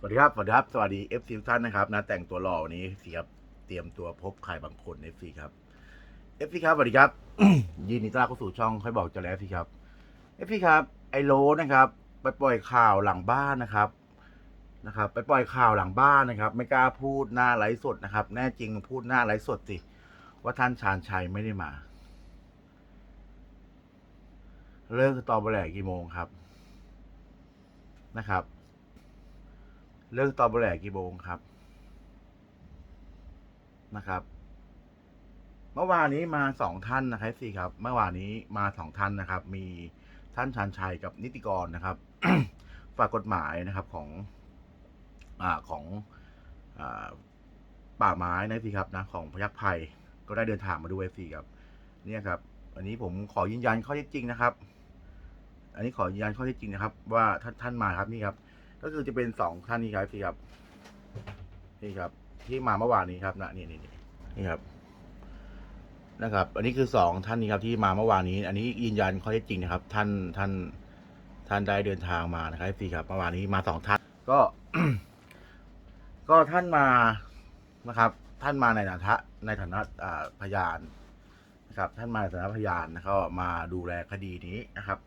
สวัสดีครับ สวัสดีครับ สวัสดี FC ทุกท่านนะครับนะแต่งตัวหล่อวันนี้สิครับ เตรียมตัวพบใครบางคน FC ครับ FC ครับ สวัสดีครับ ยินดีต้อนรับเข้าสู่ช่องค่อยบอกจะแล้วสิครับ FC ครับ ไอโลนะครับไปปล่อยข่าวหลังบ้านนะครับนะครับ ไปปล่อยข่าวหลังบ้านนะครับ ไม่กล้าพูดหน้าไลฟ์สดนะครับ แน่จริงพูดหน้าไลฟ์สดสิว่าท่านชาญชัยไม่ได้มา เลิกตอเบอร์แหลกกี่โมงครับนะครับ เลิกตอแบแหลกี่โมงครับนะครับ เมื่อวานนี้มาสองท่านนะครับสิครับ เมื่อวานนี้มาสองท่านนะครับ มีท่านชันชัยกับนิติกรนะครับฝ่ายกฎหมายนะครับของอ่าของอ่าป่าไม้นะสิครับนะของพยัคฆ์ไผ่ก็ได้เดินทางมาด้วยสิครับ เนี่ยครับ อันนี้ผมขอยืนยันข้อเท็จจริงนะครับ อันนี้ขอยืนยันข้อเท็จจริงนะครับ ว่าท่านท่านมาครับนี่ครับ ก็คือจะเป็นสองท่านนี้ครับพี่ครับนี่ครับ ที่มาเมื่อวานนี้ครับนะนี่นี่นี่นี่ครับ นะครับ อันนี้คือสองท่านนี้ครับ ที่มาเมื่อวานนี้ อันนี้ยืนยันข้อเท็จจริงนะครับ ท่านท่านท่านได้เดินทางมานะครับพี่ครับเมื่อวานนี้มาสองท่านก็ ก็ท่านมานะครับ ท่านมาในฐานะในฐานะอ่าพยานนะครับ ท่านมาในฐานะพยานนะครับมาดูแลคดีนี้นะครับ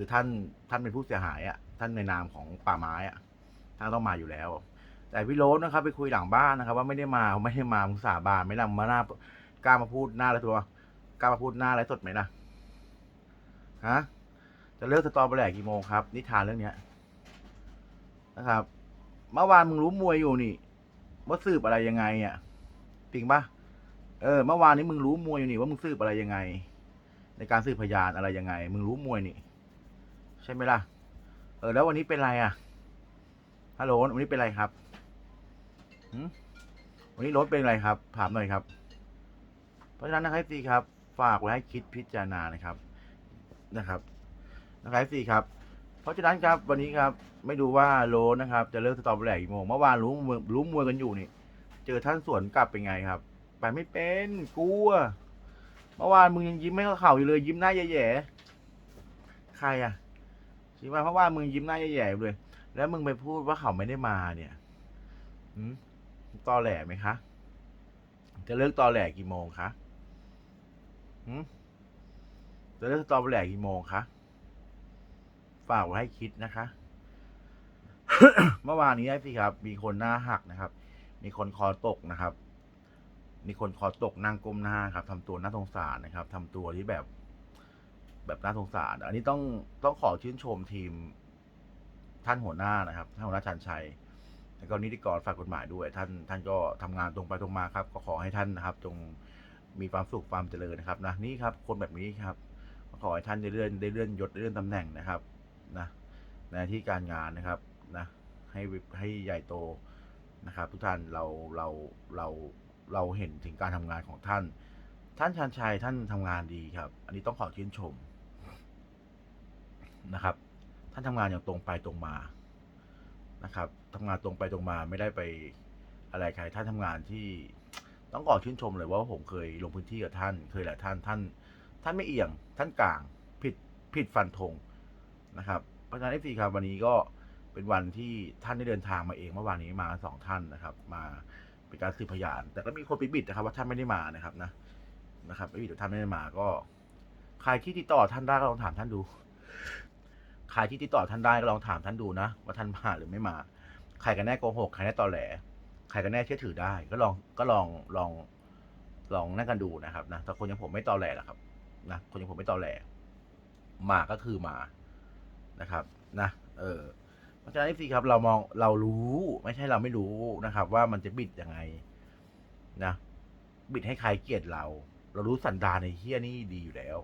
คือท่านท่านเป็นผู้เสียหายอะท่านในนามของป่าไม้อะท่านต้องมาอยู่แล้ว แต่พี่โรสนะครับ ไปคุยหลังบ้านนะครับ ว่าไม่ได้มาไม่ได้มามุสาบานไม่นำมาหน้ากล้ามาพูดหน้าอะไรตัวกล้ามาพูดหน้าอะไรสดไหมนะฮะจะเลิกสตอเบอร์แหลกกี่โมงครับ นิทานเรื่องเนี้ยนะครับ เมื่อวานมึงรู้มวยอยู่นี่ว่าสืบอะไรยังไงอะจริงปะเออเมื่อวานนี้มึงรู้มวยอยู่นี่ว่ามึงสืบอะไรยังไง ในการสืบพยานอะไรยังไง มึงรู้มวยนี่ ช่ไหมล่ะ เออ แล้ววันนี้เป็นไรอะ ฮัลโหล วันนี้เป็นไรครับหืมวันนี้รถเป็นไรครับ ถามหน่อยครับ เพราะฉะนั้นนะครับซีครับ ฝากไว้ให้คิดพิจารณานะครับ นะครับนะครับซีครับ เพราะฉะนั้นครับ วันนี้ครับ ไม่ดูว่าโลนะครับ จะเลิกสตอเบอร์แหลกกี่โมง เมื่อวานรู้มวยรู้มวยกันอยู่นี่ เจอท่านสวนกลับเป็นไงครับ ไปไม่เป็น กลัว เมื่อวานมึงยังยิ้มไม่เข้าเข่าอยู่เลย ยิ้มหน้าแย่ๆ ใครอะ ใช่ไหมเพราะว่ามึงยิ้มหน้าแย่ๆเลย แล้วมึงไปพูดว่าเขาไม่ได้มาเนี่ยตอแหลไหมคะ จะเลิกตอแหลกี่โมงคะจะเลิกตอแหลกี่โมงคะ ฝากไว้ให้คิดนะคะ เมื่อวานนี้ไอ้พี่ครับ มีคนหน้าหักนะครับ มีคนคอตกนะครับ มีคนคอตกนั่งก้มหน้าครับทำตัวน่าสงสารนะครับทำตัวที่แบบ แบบน่าสงสาร อันนี้ต้องต้องขอชื่นชมทีมท่านหัวหน้านะครับท่านหัวหน้าชันชัยแล้วก็นิติกรฝ่ายกฎหมายด้วย ท่านท่านก็ทำงานตรงไปตรงมาครับ ก็ขอให้ท่านนะครับ จงมีความสุขความเจริญนะครับนะนี่ครับ คนแบบนี้ครับ ขอให้ท่านได้เลื่อนได้เลื่อนยศได้เลื่อนตำแหน่งนะครับนะในหน้าที่การงานนะครับนะให้ให้ใหญ่โตนะครับ ทุกท่านเราเราเราเราเห็นถึงการทำงานของท่าน ท่านชันชัยท่านทำงานดีครับ อันนี้ต้องขอชื่นชม นะครับ ท่านทำงานอย่างตรงไปตรงมานะครับทำงานตรงไปตรงมาไม่ได้ไปอะไรใครท่านทำงานที่ต้องขอชื่นชมเลยว่าผมเคยลงพื้นที่กับท่าน เคยหลายท่านท่าน ท่านไม่เอียง ท่านกลางผิดผิดฟันธงนะครับเพราะฉะนั้นเอฟซีครับวันนี้ก็เป็นวันที่ท่านได้เดินทางมาเองเมื่อวานนี้มาสองท่านนะครับ มาเป็นการสืบพยาน แต่ก็มีคนไปบิดนะครับ ว่าท่านไม่ได้มานะครับนะนะครับไม่บิดว่าท่านไม่ได้มาก็ใครที่ติดต่อท่านได้ก็ลองถามท่านดู รที่ติดต่อท่านได้ก็ลองถามท่านดูนะ ว่าท่านมาหรือไม่มา ใครกันแน่โกหกใครแน่ตอแหล ใครกันแน่เชื่อถือได้ ก็ลองก็ลองลองลองนั่งกันดูนะครับนะแต่คนอย่างผมไม่ตอแหลหรอกครับนะคนอย่างผมไม่ตอแหลมาก็คือมานะครับ นะ เออเพราะฉะนั้นสิครับ เรามองเรารู้ไม่ใช่เราไม่รู้นะครับ ว่ามันจะบิดยังไงนะบิดให้ใครเกลียดเรา เรารู้สันดานในเฮี้ยนี่ดีอยู่แล้ว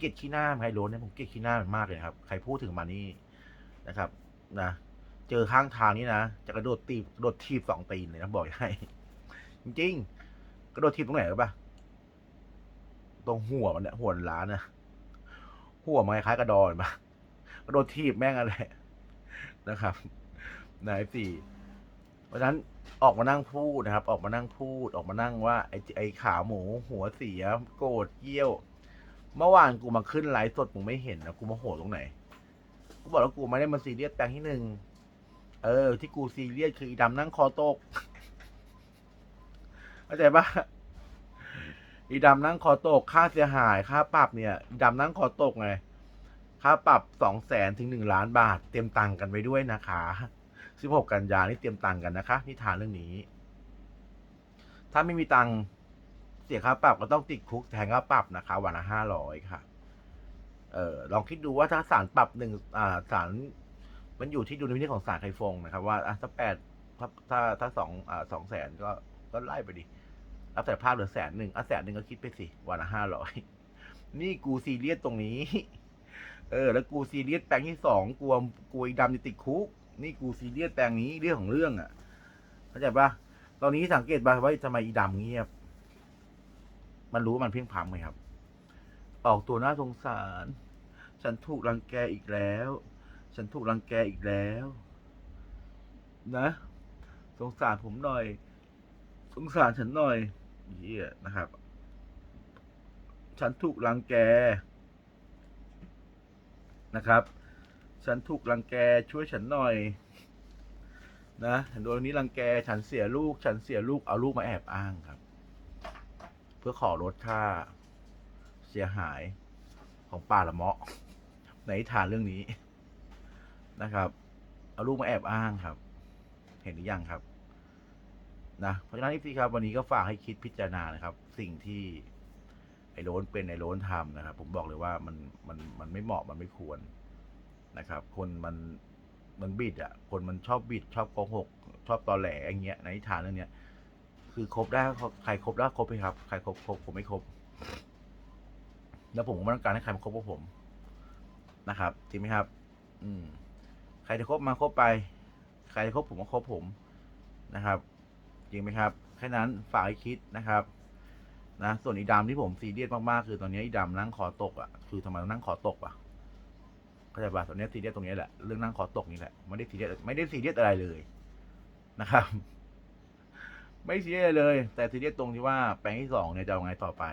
เกลียดขี้หน้าใครโรนเนี่ยผมเกลียดขี้หน้ามันมากเลยครับ ใครพูดถึงมานี่นะครับ นะเจอข้างทางนี่นะจะกระโดดตีบกระโดดทีบสองตีนเลยนะบอกให้ จริงๆ กระโดดทีบตรงไหนรู้ปะตรงหัวมันเนี่ยหัวล้านนะหัวมันคล้ายกระดอนปะกระโดดทีบแม่งอะไรนะครับนายสี่เพราะฉะนั้นออกมานั่งพูดนะครับ ออกมานั่งพูด ออกมานั่งว่าไอ้ไอ้ขาหมู หัวเสียโกรธเยี่ยว เมื่อวานกูมาขึ้นไลฟ์สดมึงไม่เห็นนะกูมาโหดตรงไหน กูบอกแล้วกูไม่ได้มาซีเรียสแต่งที่หนึ่งเออ ที่กูซีเรียสคืออีดำนั่งคอตกเข้าใจปะอีดำนั่งคอตกค่าเสียหายค่าปรับเนี่ยอีดำนั่งคอตกไงค่าปรับสองแสนถึงหนึ่งล้านบาท เตรียมตังค์กันไว้ด้วยนะคะสิบหกกันยานี่เตรียมตังค์กันนะคะนิทานเรื่องนี้ ถ้าไม่มีตังค์ สียค่าปรับก็ต้องติดคุกแทนค่าปรับนะคะ วันละห้าร้อยค่ะ เออลองคิดดูว่าถ้าศาลปรับหนึ่งอ่าศาลมันอยู่ที่ดุลพินิจของศาลไคฟงนะครับ ว่าถ้าแปดถ้าถ้าถ้าสองอ่าสองแสนก็ก็ไล่ไปดิรับแต่ภาพเหลือแสนหนึ่งอะแสนหนึ่งก็คิดไปสิวันละห้าร้อยนี่กูซีเรียสตรงนี้ เออ แล้วกูซีเรียสแปลงที่สองกลัวกลัวไอ้ดำจะติดคุก นี่กูซีเรียสแปลงนี้เรื่องของเรื่องอะเข้าใจปะตอนนี้สังเกตปะว่าทำไมอีดำเงียบ มันรู้ว่ามันเพียงพำไหมครับ ออกตัวน่าสงสาร ฉันถูกรังแกอีกแล้ว ฉันถูกรังแกอีกแล้ว นะ สงสารผมหน่อย สงสารฉันหน่อยเยี่ยนะครับ ฉันถูกรังแกนะครับ ฉันถูกรังแกช่วยฉันหน่อย นะฉันโดนคนนี้รังแก ฉันเสียลูก ฉันเสียลูกเอาลูกมาแอบอ้างครับ เพื่อขอลดค่าเสียหายของป่าละเมาะ ในนิทานเรื่องนี้นะครับ เอาลูกมาแอบอ้างครับ เห็นหรือยังครับนะเพราะฉะนั้นพี่ครับวันนี้ก็ฝากให้คิดพิจารณานะครับ สิ่งที่ไอ้โรนเป็นไอ้โรนทำนะครับ ผมบอกเลยว่ามันมันมันไม่เหมาะมันไม่ควรนะครับ คนมันมันบิดอะ คนมันชอบบิดชอบโกหก ชอบตอแหลอย่างเงี้ยในนิทานเรื่องเนี้ย คือครบได้ใครครบได้ครบไปครับใครคบคบผมไม่ครบ แล้วผมก็ไม่ต้องการให้ใครมาคบกับผม นะครับจริงไหมครับ อืม ใครจะคบมาคบไป ใครจะคบผมก็คบผมนะครับจริงไหมครับแค่นั้นฝากให้คิดนะครับนะส่วนอีดำที่ผมซีเรียสมากๆคือตอนนี้อีดำนั่งคอตกอะคือทำไมต้องนั่งคอตกอะเข้าใจป่ะตอนนี้ซีเรียสตรงนี้แหละเรื่องนั่งคอตกนี่แหละไม่ได้ซีเรียสไม่ได้ซีเรียสอะไรเลยนะครับ ไม่ซีเรียสอะไรเลย แต่ซีเรียสตรงที่ว่าแปลงที่สองเนี่ยจะเอาไงต่อไป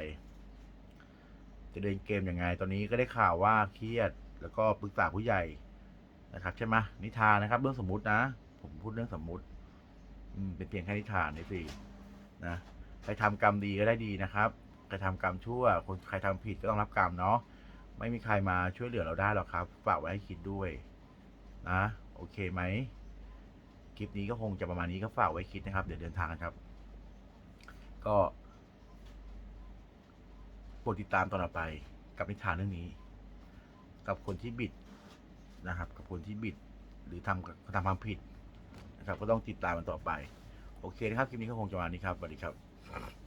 จะเดินเกมยังไง ตอนนี้ก็ได้ข่าวว่าเครียด แล้วก็ปรึกษาผู้ใหญ่นะครับ ใช่ไหมนิทานนะครับ เรื่องสมมุตินะ ผมพูดเรื่องสมมุติ อืมเป็นเพียงแค่นิทานนี่สินะใครทำกรรมดีก็ได้ดีนะครับใครทำกรรมชั่ว คนใครทำผิดก็ต้องรับกรรมเนาะไม่มีใครมาช่วยเหลือเราได้หรอกครับฝากไว้ให้คิดด้วยนะโอเคไหม คลิปนี้ก็คงจะประมาณนี้ก็ฝากไว้คิดนะครับ เดี๋ยวเดินทางกันครับ ก็โปรดติดตามตอนต่อไปกับนิทานเรื่องนี้ กับคนที่บิดนะครับ กับคนที่บิดหรือทำทำความผิดนะครับ ก็ต้องติดตามมันต่อไป โอเคนะครับ คลิปนี้ก็คงจะประมาณนี้ครับสวัสดีครับ